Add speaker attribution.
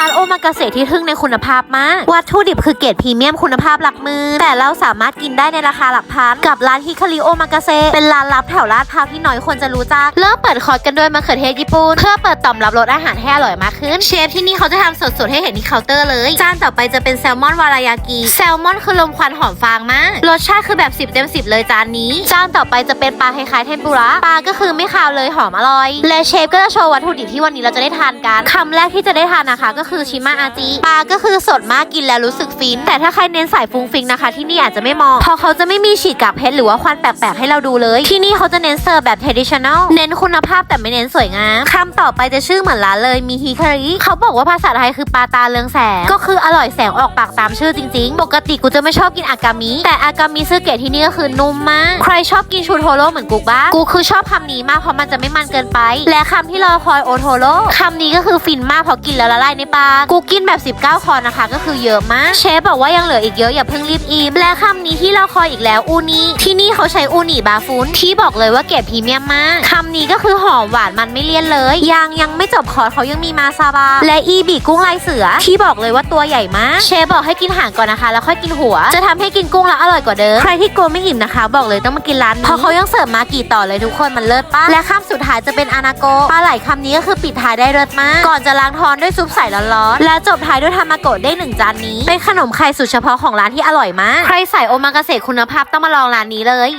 Speaker 1: ร้านโอมากาเสะที่ทึ่งในคุณภาพมาก วัตถุดิบคือเกรดพรีเมียมคุณภาพหลักหมือแต่เราสามารถกินได้ในราคาหลักพันกับร้านฮิคาริโอมากาเสะเป็นร้านลับแถวลาดพร้าวที่น้อยคนจะรู้จักเริ่มเปิดคอร์สกันด้วยมะเขือเทศญี่ปุ่นเพื่อเปิดต่อมรับรสอาหารให้อร่อยมากขึ้น เชฟที่นี่เขาจะทำสดๆให้เห็นที่เคาน์เตอร์เลยจานต่อไปจะเป็นแซลมอนวารายากิแซลมอนคือลมควันหอมฟางมากรสชาติคือแบบ10เต็ม10 เลยจานนี้ จานต่อไปจะเป็นปลาคล้ายๆเทมปุระปลาก็คือไม่คาวเลยหอมอร่อย และเชฟก็จะโชว์วัตถุดิบที่วันนี้เราจะได้ทานกันคำแรกที่จะได้ทานนะคะก็คืคือชิมาอาจิปลาก็คือสดมากกินแล้วรู้สึกฟิน แต่ถ้าใครเน้นสายฟุ้งฟิงนะคะ ที่นี่อาจจะไม่เหมาะเพราะเขาจะไม่มีฉีดกากเพชรหรือว่าควันแปลกๆให้เราดูเลย ที่นี่เขาจะเน้นเสิร์ฟแบบ traditional เน้นคุณภาพแต่ไม่เน้นสวยงามคำต่อไปจะชื่อเหมือนร้านเลยมีฮิคาริเขาบอกว่าภาษาไทยคือปลาตาเรืองแสง ก็คืออร่อยแสงออกปากตามชื่อจริงๆ ปกติกูจะไม่ชอบกินอากามิ แต่อากามิซึเกะที่นี่ก็คือนุ่มมาก ใครชอบกินชูโทโร่เหมือนกูบ้างกูคือชอบคำนี้มากเพราะมันจะไม่มันเกินไป และคำที่รอคอยโอโทโร่คำนี้ก็คือฟินมากเพราะกินแล้วละลายในปากกูกินแบบ 19 คอนะคะ ก็คือเยอะมาก เชฟบอกว่ายังเหลืออีกเยอะอย่าเพิ่งรีบอิ่มและคำนี้ที่เราคอยอีกแล้วอูนิที่นี่เขาใช้อูนิบาฟุนที่บอกเลยว่าเกรดพรีเมียมมากคำนี้ก็คือหอมหวานมันไม่เลี่ยนเลย ยังยังไม่จบคอร์สเขายังมีมาซาบะและอีบีกุ้งลายเสือ ที่บอกเลยว่าตัวใหญ่มาก เชฟบอกให้กินหางก่อนนะคะ แล้วค่อยกินหัว จะทำให้กินกุ้งแล้วอร่อยกว่าเดิมใครที่กลัวไม่อิ่มนะคะ บอกเลยต้องมากินร้านเพราะเขายังเสิร์ฟมากี่ต่อเลยทุกคนมันเลิศปะและคำสุดท้ายจะเป็นอานาโกปลาไหลคำนี้ก็คือปิดท้ายได้เลิศมาก ก่อนจะล้างทอนด้วยซุปใสร้อนๆและจบท้ายด้วยทามาโกะได้หนึ่งจานนี้ เป็นขนมไข่สุดเฉพาะของร้านที่อร่อยมาก ใครใส่โอมากาเสะคุณภาพต้องมาลองร้านนี้เลย